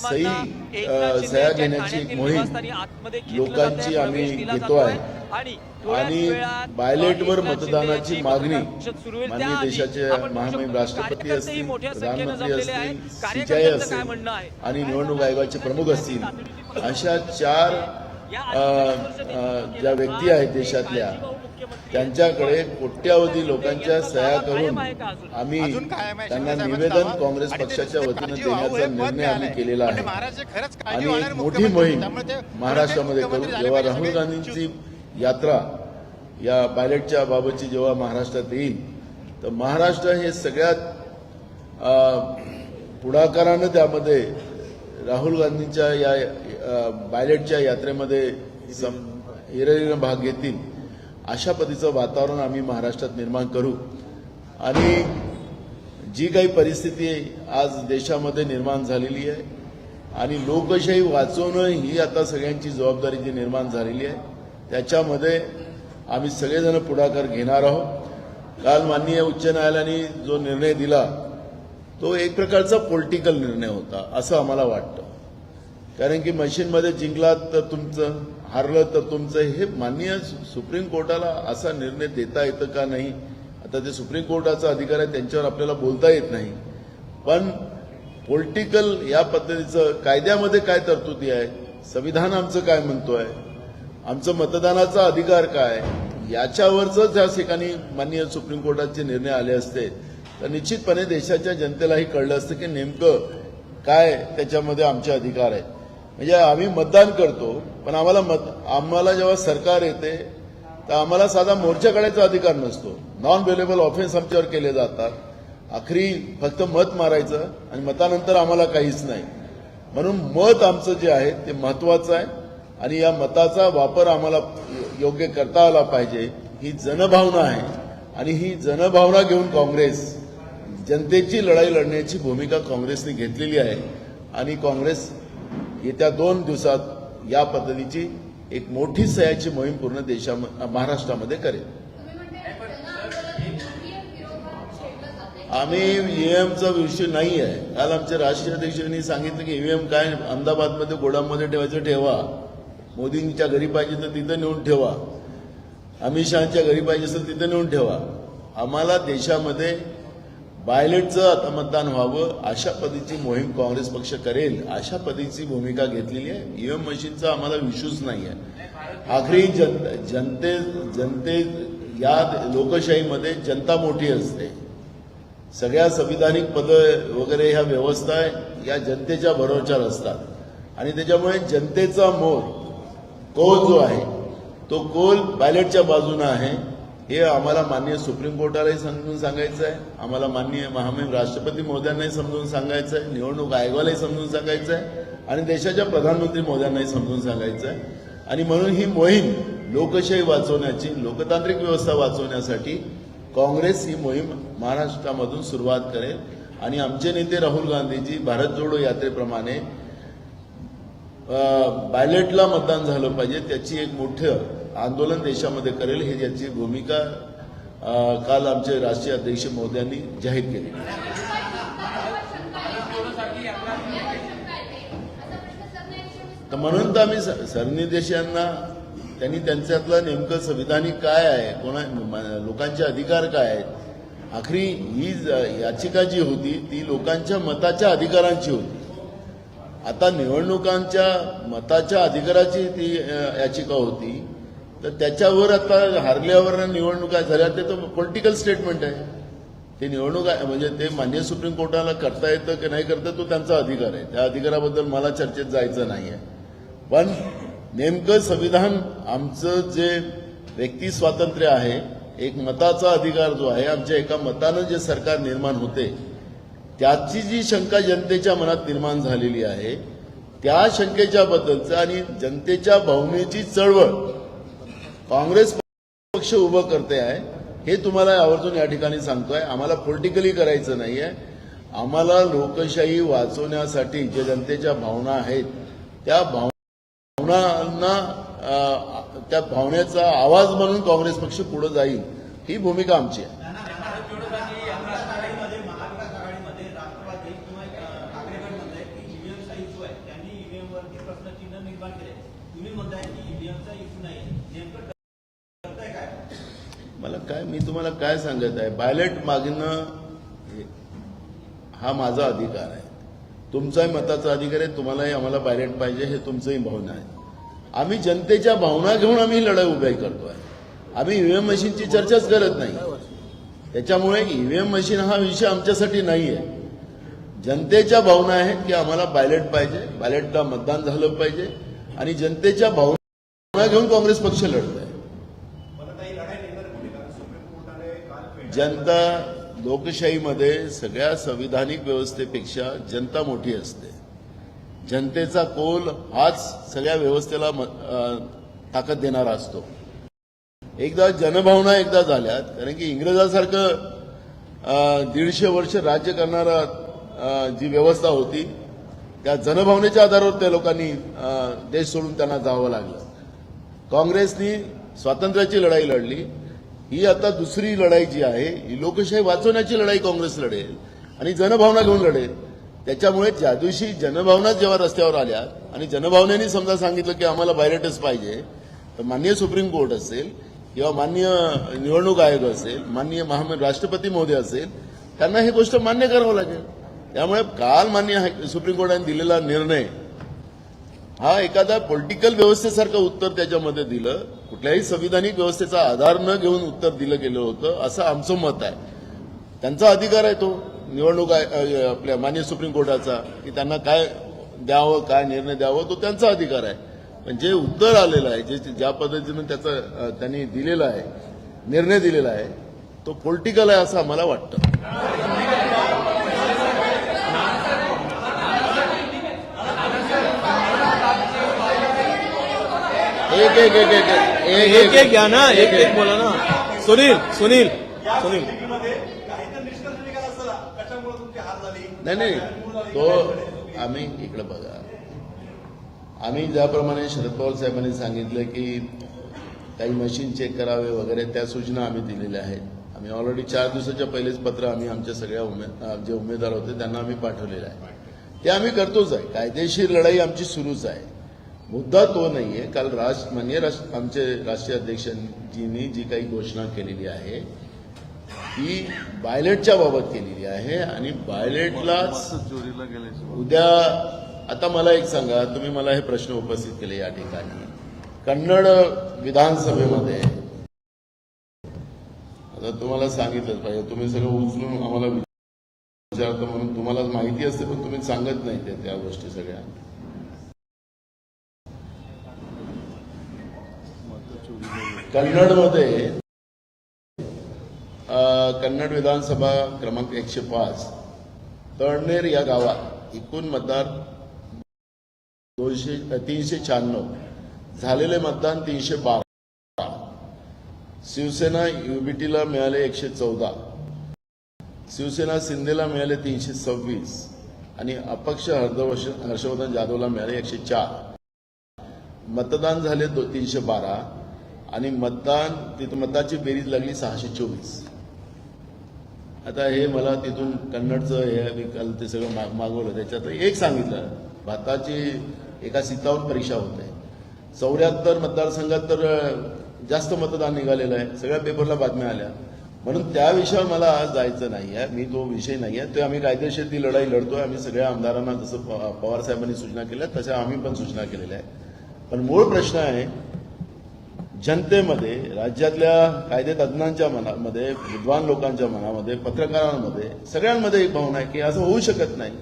सही अ, सह्या घेण्याची एक मोहीम लोकांची आम्ही घेतो आहे आणि बायलेटवर मतदानाची मागणी माननीय देशाचे महामहिम राष्ट्रपती असतील प्रधानमंत्री असतील सिंचाई असेल आणि निवडणूक आयोगाचे प्रमुख असतील. अशा चार ज्या व्यक्ती आहेत देशातल्या त्यांच्याकडे कोट्यावधी लोकांच्या सह्या करून आम्ही त्यांना निवेदन काँग्रेस पक्षाच्या वतीनं देण्याचा निर्णय आम्ही. केलेला आहे काळजी आणि मोठी मुख्यमंत्री. मोहीम त्यामुळे ते महाराष्ट्रामध्ये करू जेव्हा राहुल. गांधींची यात्रा या बायलेटच्या बाबतची जेव्हा महाराष्ट्रात येईल तर महाराष्ट्र हे सगळ्यात पुढाकारानं त्यामध्ये राहुल गांधींच्या या अ, बायलेटच्या यात्रेमध्ये हिरिरीनं भाग घेतील अशा पद्धतीचं वातावरण आम्ही महाराष्ट्रात निर्माण करू. आणि जी काही परिस्थिती आज देशामध्ये निर्माण झालेली आहे आणि लोकशाही वाचवणं ही आता सगळ्यांची जबाबदारी जी निर्माण झालेली आहे त्याच्यामध्ये आम्ही सगळेजण पुढाकार घेणार आहोत. काल माननीय उच्च न्यायालयाने जो निर्णय दिला तो एक प्रकारचा पॉलिटिकल निर्णय होता असं आम्हाला वाटतं. कारण की मशीनमध्ये जिंकलात तर तुमचं हारलं तर तुमचं हे माननीय सुप्रीम कोर्टाला असा निर्णय देता येतं का नाही? आता जे सुप्रीम कोर्टाचा अधिकार आहे त्यांच्यावर आपल्याला बोलता येत नाही. पण पॉलिटिकल या पद्धतीचं कायद्यामध्ये काय तरतुदी आहे? संविधान आमचं काय म्हणतोय आमचं मतदानाचा अधिकार काय याच्यावरच त्या ठिकाणी माननीय सुप्रीम कोर्टाचे निर्णय आले असते. तर निश्चितपणे देशाच्या जनतेलाही कळलं असतं की नेमकं काय त्याच्यामध्ये आमचे अधिकार आहेत म्हणजे आम्ही मतदान करतो पण आम्हाला मत आम्हाला जेव्हा सरकार येते तर आम्हाला साधा मोर्चा काढायचा अधिकार नसतो. नॉन वेलेबल ऑफेन्स आमच्यावर केले जातात. आखरी फक्त मत मारायचं आणि मतानंतर आम्हाला काहीच नाही. म्हणून मत आमचं जे आहे ते महत्वाचं आहे आणि या मताचा वापर आम्हाला योग्य करता आला पाहिजे ही जनभावना आहे. आणि ही जनभावना घेऊन काँग्रेस जनतेची लढाई लढण्याची भूमिका काँग्रेसने घेतलेली आहे. आणि काँग्रेस येत्या दोन दिवसात या पद्धतीची एक मोठी सह्याची मोहीम पूर्ण देशा महाराष्ट्रामध्ये करेल. आम्ही ईव्हीएमचा विषय नाही आहे. काल आमच्या राष्ट्रीय अध्यक्षांनी सांगितलं की ईव्हीएम काय अहमदाबादमध्ये गोडामध्ये ठेवायचं ठेवा. मोदींच्या घरी पाहिजे तर तिथं नेऊन ठेवा. अमित शहाच्या घरी पाहिजे असेल तिथं नेऊन ठेवा. आम्हाला देशामध्ये बायलेटचं आता मतदान व्हावं अशा पद्धतीची मोहीम काँग्रेस पक्ष करेल अशा पद्धतीची भूमिका घेतलेली आहे. ईव्हीएम मशीनचा आम्हाला विश्वास नाही आहे. आखरी जन जनते जनते या लोकशाहीमध्ये जनता मोठी असते. सगळ्या संविधानिक पद वगैरे ह्या व्यवस्था या जनतेच्या भरोश्यावर असतात. आणि त्याच्यामुळे जनतेचा मोर कौल जो आहे तो कोल बॅलेटच्या बाजूने आहे. हे आम्हाला माननीय सुप्रीम कोर्टालाही समजून सांगायचं आहे. आम्हाला माननीय महामहिम राष्ट्रपती मोद्यांनाही समजून सांगायचं आहे. निवडणूक आयोगालाही समजून सांगायचं आहे. आणि देशाच्या प्रधानमंत्री मोद्यांनाही समजून सांगायचं आहे. आणि म्हणून ही मोहीम लोकशाही वाचवण्याची लोकतांत्रिक व्यवस्था वाचवण्यासाठी काँग्रेस ही मोहीम महाराष्ट्रामधून सुरुवात करेल. आणि आमचे नेते राहुल गांधीजी भारत जोडो यात्रेप्रमाणे बायलेटला मतदान झालं पाहिजे. त्याची एक मोठं आंदोलन देशामध्ये करेल हे याची भूमिका काल आमचे राष्ट्रीय अध्यक्ष मोदयांनी जाहीर केली. तर म्हणून तर आम्ही स- सरनिर्देशांना त्यांनी त्यांच्यातलं नेमकं संविधानिक काय आहे कोणा लोकांचे अधिकार काय आहेत आखरी ही याचिका जी होती ती लोकांच्या मताच्या अधिकारांची होती. आता निवडणुकांच्या मताच्या अधिकाराची ती याचिका होती. तर त्याच्यावर आता हारल्यावर निवडणुका झाल्या ते तर पॉलिटिकल स्टेटमेंट आहे. ते निवडणूक आहे म्हणजे ते मान्य सुप्रीम कोर्टाला करता येतं की नाही करता तो त्यांचा अधिकार आहे. त्या अधिकाराबद्दल मला चर्चेत जायचं नाही आहे पण नेमकं संविधान आमचं जे व्यक्ती स्वातंत्र्य आहे एक मताचा अधिकार जो आहे आमच्या एका मतानं जे सरकार निर्माण होते त्याची जी शंका जनतेच्या मनात निर्माण झालेली आहे त्या शंकेच्या बद्दलचं आणि जनतेच्या भावनेची चळवळ काँग्रेस पक्ष उभं करते आहे हे तुम्हाला आवर्जून या ठिकाणी सांगतोय. आम्हाला पॉलिटिकली करायचं नाहीये. आम्हाला लोकशाही वाचवण्यासाठी जे जनतेच्या भावना आहेत त्या भावनांना त्या भावनेचा आवाज म्हणून काँग्रेस पक्ष पुढे जाईल ही भूमिका आमची आहे भारत जोडोसाठी या राष्ट्रवादीमध्ये महाविकास आघाडीमध्ये राष्ट्रवादी किंवा अं, ठाकरे गटमध्ये की ईव्हीएम सही प्रश्नचिन्ह निर्माण केले तुम्ही म्हणताय की ईव्हीएमचा इश्यू नाही नेमकं करताय काय मला काय मी तुम्हाला काय सांगत आहे? बायलेट मागणं हा माझा अधिकार आहे. तुमचाही मताचा अधिकार आहे तुम्हालाही आम्हाला बायलेट पाहिजे हे तुमचंही भावना आहे. आम्ही जनतेच्या भावना घेऊन आम्ही लढाई उभ्या करतो आहे आम्ही ईव्हीएम मशीनची चर्चाच करत नाही. त्याच्यामुळे ईव्हीएम मशीन हा विषय आमच्यासाठी नाही आहे जनतेच्या भावना आहेत की आम्हाला बायलेट पाहिजे बायलेटला मतदान झालं पाहिजे आणि जनतेच्या भावना घेऊन काँग्रेस पक्ष लढत आहे जनता लोकशाहीमध्ये सगळ्या संविधानिक व्यवस्थेपेक्षा जनता मोठी असते. जनतेचा कोल हाच सगळ्या व्यवस्थेला म- ताकद देणारा असतो. एकदा जनभावना एकदा झाल्यात कारण की इंग्रजासारखं दीडशे वर्ष राज्य करणारा जी व्यवस्था होती त्या जनभावनेच्या आधारावर त्या लोकांनी देश सोडून त्यांना जावं लागलं. काँग्रेसनी स्वातंत्र्याची लढाई लढली. ही आता दुसरी लढाई जी आहे ही लोकशाही वाचवण्याची लढाई काँग्रेस लढेल आणि जनभावना घेऊन लढेल. त्याच्यामुळे ज्या दिवशी जनभावना जेव्हा रस्त्यावर आल्या आणि जनभावनेने समजा सांगितलं की आम्हाला बायलेटच पाहिजे तर माननीय सुप्रीम कोर्ट असेल किंवा माननीय निवडणूक आयोग असेल माननीय महा राष्ट्रपती महोदय असेल त्यांना ही गोष्ट मान्य करावं लागेल. त्यामुळे काल मान्य हाय- सुप्रीम कोर्टाने दिलेला निर्णय हा एखादा पॉलिटिकल व्यवस्थेसारखं उत्तर त्याच्यामध्ये दिलं कुठल्याही संविधानिक व्यवस्थेचा आधार न घेऊन उत्तर दिलं गेलं होतं असं आमचं मत आहे. त्यांचा अधिकार आहे तो. निवडणूक आपल्या मान्य सुप्रीम कोर्टाचा की त्यांना काय द्यावं काय निर्णय द्यावं तो त्यांचा अधिकार आहे. पण जे उत्तर आलेलं आहे जे ज्या पद्धतीनं त्याचा त्यांनी दिलेला आहे निर्णय दिलेला आहे तो पॉलिटिकल आहे असं आम्हाला वाटतं. एक एक एक एक. एक एक एक घ्या ना एक एक बोला ना. सुनील सुनील सुनील. नाही नाही. तो आम्ही इकडे बघा. आम्ही ज्याप्रमाणे शरद पवार साहेबांनी सांगितलं की काही मशीन चेक करावे वगैरे त्या सूचना आम्ही दिलेल्या आहेत. आम्ही ऑलरेडी चार दिवसाच्या पहिलेच पत्र आम्ही आमच्या सगळ्या उमे जे उमेदवार होते त्यांना आम्ही पाठवलेलं आहे. ते आम्ही करतोच आहे. कायदेशीर लढाई आमची सुरूच आहे. मुद्दा तो नाहीये. काल राज म्हणजे आमचे राष्ट्रीय अध्यक्षांजींनी जी काही घोषणा केलेली आहे ती बायलेटच्या बाबत केलेली आहे आणि बायलेटलाच उद्या आता मला एक सांगा तुम्ही मला हे प्रश्न उपस्थित केले या ठिकाणी. कन्नड विधानसभेमध्ये आता तुम्हाला सांगितलंच पाहिजे तुम्ही सगळं उचलून आम्हाला विचारतो म्हणून तुम्हाला माहिती असते पण तुम्ही सांगत नाही त्या गोष्टी सगळ्या. कन्नडमध्ये कन्नड विधानसभा क्रमांक एकशे पाच तळनेर या गावात एकूण मतदार दोनशे तीनशे शहाण्णव झालेले मतदान तीनशे बारा शिवसेना युबीटीला मिळाले एकशे चौदा. शिवसेना शिंदेला मिळाले तीनशे सव्वीस. आणि अपक्ष हर्षवर्ष हर्षवर्धन जाधवला मिळाले एकशे चार. मतदान झाले दो तीनशे बारा. आणि मतदान तिथं मतदाची बेरीज लागली सहाशे चोवीस. आता हे मला तिथून कन्नडचं हे मी काल ते सगळं माग मागवलं. त्याच्यात एक सांगितलं भारताची एका सीतावर परीक्षा होते चौऱ्याहत्तर मतदारसंघात तर जास्त मतदान निघालेलं आहे. सगळ्या पेपरला बातम्या आल्या. म्हणून त्या विषयावर मला आज जायचं नाही आहे. मी तो विषय नाही आहे. ते आम्ही कायदेशीर ती लढाई लढतोय. आम्ही सगळ्या आमदारांना जसं पवार साहेबांनी सूचना केल्या तशा आम्ही पण सूचना केलेल्या आहे पण मूळ प्रश्न आहे जनतेमध्ये राज्यातल्या कायदे तज्ज्ञांच्या मनामध्ये विद्वान लोकांच्या मनामध्ये पत्रकारांमध्ये सगळ्यांमध्ये एक भावना आहे की असं होऊ शकत नाही.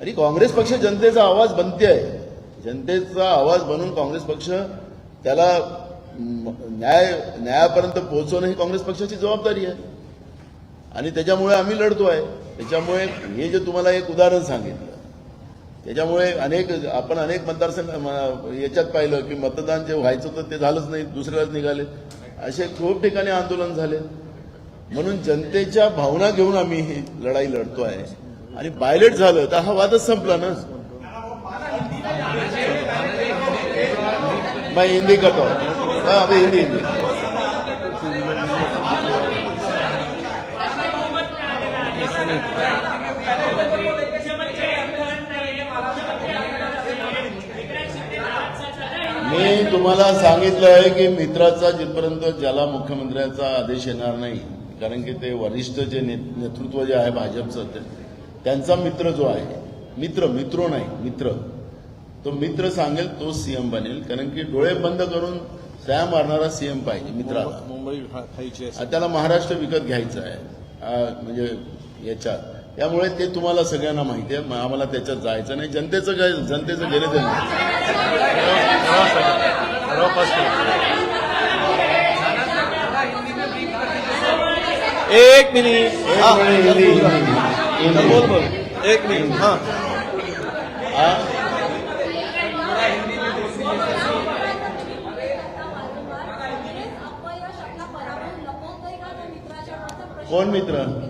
आणि काँग्रेस पक्ष जनतेचा आवाज बनते आहे. जनतेचा आवाज बनून काँग्रेस पक्ष त्याला न्याय न्यायापर्यंत पोहोचवणं ही काँग्रेस पक्षाची जबाबदारी आहे. आणि त्याच्यामुळे आम्ही लढतो आहे. त्याच्यामुळे हे जे तुम्हाला एक उदाहरण सांगितलं त्याच्यामुळे अनेक आपण अनेक मतदारसंघ म- याच्यात पाहिलं की मतदान जे व्हायचं होतं ते झालंच नाही दुसऱ्यालाच निघाले. असे खूप ठिकाणी आंदोलन झाले. म्हणून जनतेच्या भावना घेऊन आम्ही ही लढाई लढतो आहे. आणि बायलेट झालं तर हा वादच संपला ना. मैं हिंदी करता हो. हिंदी हिंदी. मी तुम्हाला सांगितलं आहे की मित्राचा जिथपर्यंत ज्याला मुख्यमंत्र्यांचा आदेश येणार नाही कारण की ते वरिष्ठ जे नेतृत्व जे आहे भाजपचं ते त्यांचा मित्र जो आहे मित्र मित्रो नाही मित्र. तो मित्र सांगेल तो सीएम बनेल कारण की डोळे बंद करून सया मारणारा सीएम पाहिजे मित्राला. मुंबई त्याला महाराष्ट्र विकत घ्यायचं आहे. म्हणजे याच्यात. त्यामुळे ते तुम्हाला सगळ्यांना माहिती आहे. आम्हाला त्याच्यात जायचं नाही. जनतेचं काय जनतेचं गेलं ते नाही. एक मिनिट. हा, बोल. बोल. एक मिनिट. हा. हा? कोण मित्र?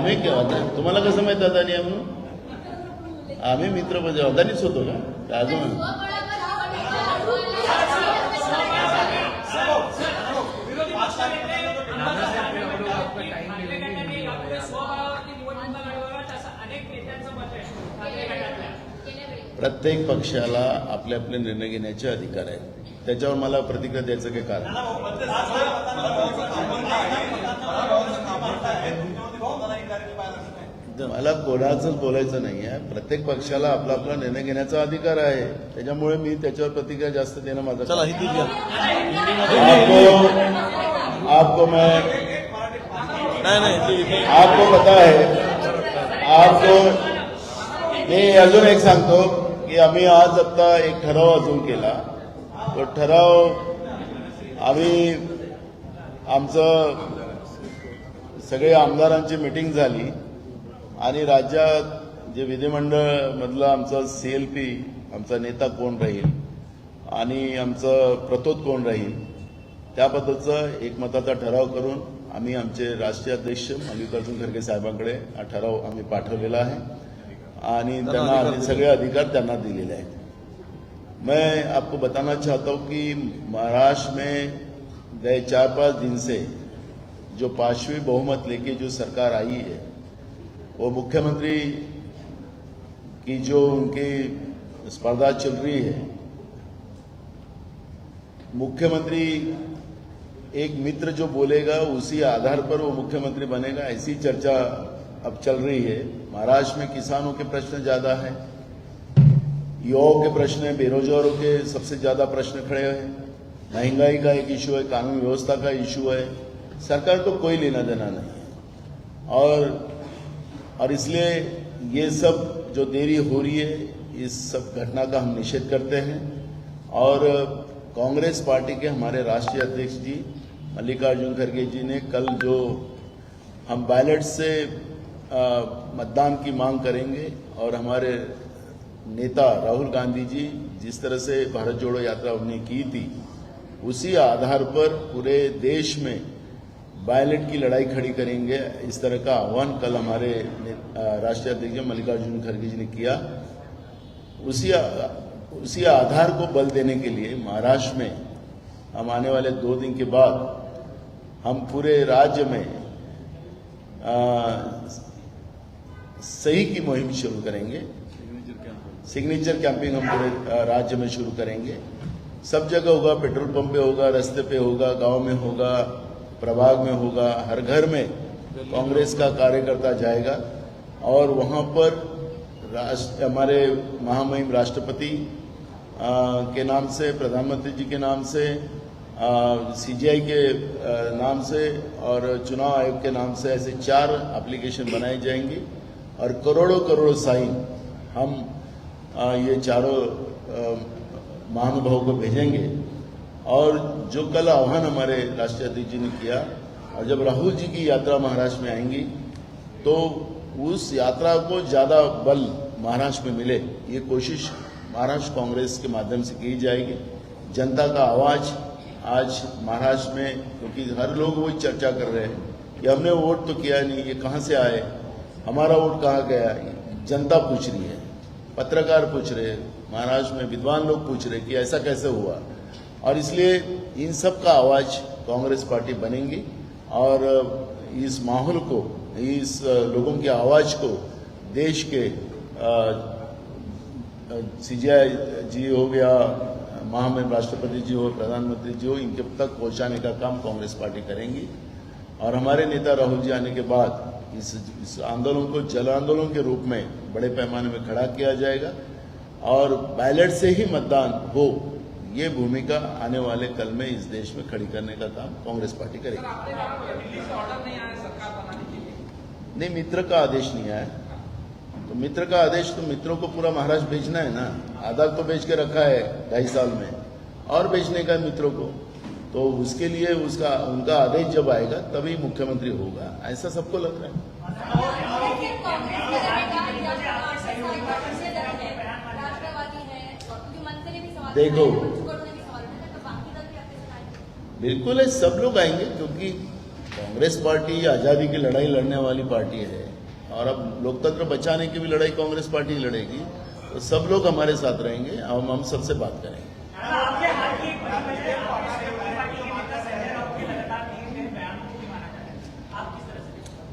आम्ही केव्हा तुम्हाला कसं माहीत अदानी आहे म्हणून आम्ही मित्र म्हणजे अदानीच होतो का? का अजून. प्रत्येक पक्षाला आपले आपले निर्णय घेण्याचे अधिकार आहेत. त्याच्यावर मला प्रतिक्रिया द्यायचं काही कारण? मला कोणाचंच बोलायचं नाही आहे. प्रत्येक पक्षाला आपला आपला निर्णय घेण्याचा अधिकार आहे. त्याच्यामुळे मी त्याच्यावर प्रतिक्रिया जास्त देणं माझं चला काम. हिंदी घ्या आपको आपको मैं नाही नाही आपको पता है आपको मी अजून एक सांगतो की आम्ही आज आता एक ठराव अजून केला. तो ठराव आम्ही आमचं सगळे आमदारांची मिटिंग झाली. आणि राज्यात जे विधिमंडळ मधलं आमचं सीएलपी आमचा नेता कोण राहील आणि आमचं प्रतोद कोण राहील त्याबद्दलचं एकमताचा ठराव करून आम्ही आमचे राष्ट्रीय अध्यक्ष मल्लिकार्जुन खरगे साहेबांकडे हा ठराव आम्ही पाठवलेला आहे आणि त्यांना आम्ही सगळे अधिकार त्यांना दिलेले आहेत. मैं आपको बताना चाहता हूँ कि महाराष्ट्र में गए चार पांच दिन से जो पांचवी बहुमत लेके जो सरकार आई है वो मुख्यमंत्री की जो उनकी स्पर्धा चल रही है, मुख्यमंत्री एक मित्र जो बोलेगा उसी आधार पर वो मुख्यमंत्री बनेगा, ऐसी चर्चा अब चल रही है। महाराष्ट्र में किसानों के प्रश्न ज़्यादा है, युवाओं के प्रश्न है, बेरोजगारों के सबसे ज़्यादा प्रश्न खड़े हैं। महँगाई का एक इशू है, कानून व्यवस्था का इशू है। सरकार को कोई लेना देना नहीं है। और और इसलिए ये सब जो देरी हो रही है, इस सब घटना का हम निषेध करते हैं। और कांग्रेस पार्टी के हमारे राष्ट्रीय अध्यक्ष जी, मल्लिकार्जुन खड़गे जी ने कल जो हम बैलेट से मतदान की मांग करेंगे और हमारे नेता राहुल गांधी जी जिस तरह से भारत जोड़ो यात्रा उन्होंने की थी, उसी आधार पर पूरे देश में बैलेट की लड़ाई खड़ी करेंगे। इस तरह का आह्वान कल हमारे राष्ट्रीय अध्यक्ष मल्लिकार्जुन खड़गे जी ने किया। उसी उसी आधार को बल देने के लिए महाराष्ट्र में हम आने वाले दो दिन के बाद हम पूरे राज्य में आ, सही की मुहिम शुरू करेंगे। सिग्नेचर कैंपिंग हम पूरे राज्य में शुरू करेंगे। सब जगह होगा पेट्रोल पंप पे होगा रास्ते पे होगा गाँव में होगा प्रभाग में होगा हर घर में कांग्रेस का कार्यकर्ता जाएगा और वहाँ पर राष्ट्र हमारे महामहिम राष्ट्रपति के नाम से प्रधानमंत्री जी के नाम से सीजीआई के अ, नाम से और चुनाव आयोग के नाम से ऐसे चार एप्लीकेशन बनाए जाएँगे और करोड़ों करोड़ों साइन हम अ, ये चारों महानुभावों को भेजेंगे। और जो कल आह्वान हमारे राष्ट्रीय अध्यक्ष जी ने किया, और जब राहुल जी की यात्रा महाराष्ट्र में आएँगी तो उस यात्रा को ज़्यादा बल महाराष्ट्र में मिले। ये कोशिश महाराष्ट्र कांग्रेस के माध्यम से की जाएगी। जनता का आवाज़ आज महाराष्ट्र में, क्योंकि हर लोग वही चर्चा कर रहे हैं कि हमने वोट तो किया नहीं, ये कहाँ से आए? हमारा वोट कहाँ गया? जनता पूछ रही है, पत्रकार पूछ रहे हैं, महाराष्ट्र में विद्वान लोग पूछ रहे हैं कि ऐसा कैसे हुआ? और इसलिए इन सब का आवाज़ कांग्रेस पार्टी बनेगी और इस माहौल को इस लोगों की आवाज़ को देश के सीजीआई जी हो गया महामहिम राष्ट्रपति जी हो प्रधानमंत्री जी हो इनके तक पहुँचाने का काम कांग्रेस पार्टी करेंगी। और हमारे नेता राहुल जी आने के बाद इस, इस आंदोलन को जन आंदोलन के रूप में बड़े पैमाने में खड़ा किया जाएगा। और बैलेट से ही मतदान हो ये भूमिका आने वाले कल में इस देश में खड़ी करने का काम कांग्रेस पार्टी करेगी। नहीं, मित्र का आदेश नहीं आया। तो मित्र का आदेश तो मित्रों को पूरा महाराष्ट्र भेजना है ना। आधा तो बेच के रखा है ढाई साल में। और बेचने का है मित्रों को। तो उसके लिए उसका, उनका आदेश जब आएगा, तभी मुख्यमंत्री होगा। ऐसा सबको लग रहा है। लेकिन बिल्कुल है सब लोग आएँगे क्योंकि कांग्रेस पार्टी आज़ादी की लड़ाई लड़ने वाली पार्टी है और अब लोकतंत्र बचाने की भी लड़ाई कांग्रेस पार्टी लड़ेगी तो सब लोग हमारे साथ रहेंगे हम हम सबसे बात करेंगे।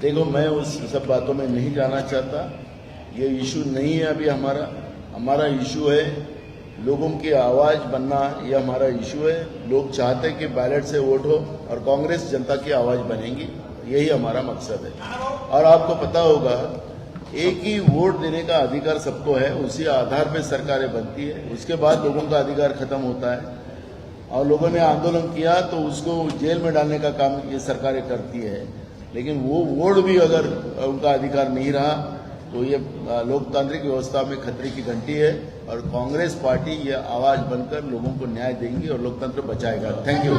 देखो मैं उस सब बातों में नहीं जाना चाहता ये इशू नहीं है अभी हमारा हमारा इशू है लोगों की आवाज़ बनना ये हमारा इशू है। लोग चाहते हैं कि बैलेट से वोट हो और कांग्रेस जनता की आवाज़ बनेगी। यही हमारा मकसद है। और आपको पता होगा, एक ही वोट देने का अधिकार सबको है, उसी आधार पर सरकारें बनती है। उसके बाद लोगों का अधिकार खत्म होता है। और लोगों ने आंदोलन किया तो उसको जेल में डालने का काम ये सरकारें करती है। लेकिन वो वोट भी अगर उनका अधिकार नहीं रहा तो ये लोकतांत्रिक व्यवस्था में खतरे की घंटी है। और कांग्रेस पार्टी यह आवाज बनकर लोगों को न्याय देंगी और लोकतंत्र बचाएगा। Thank you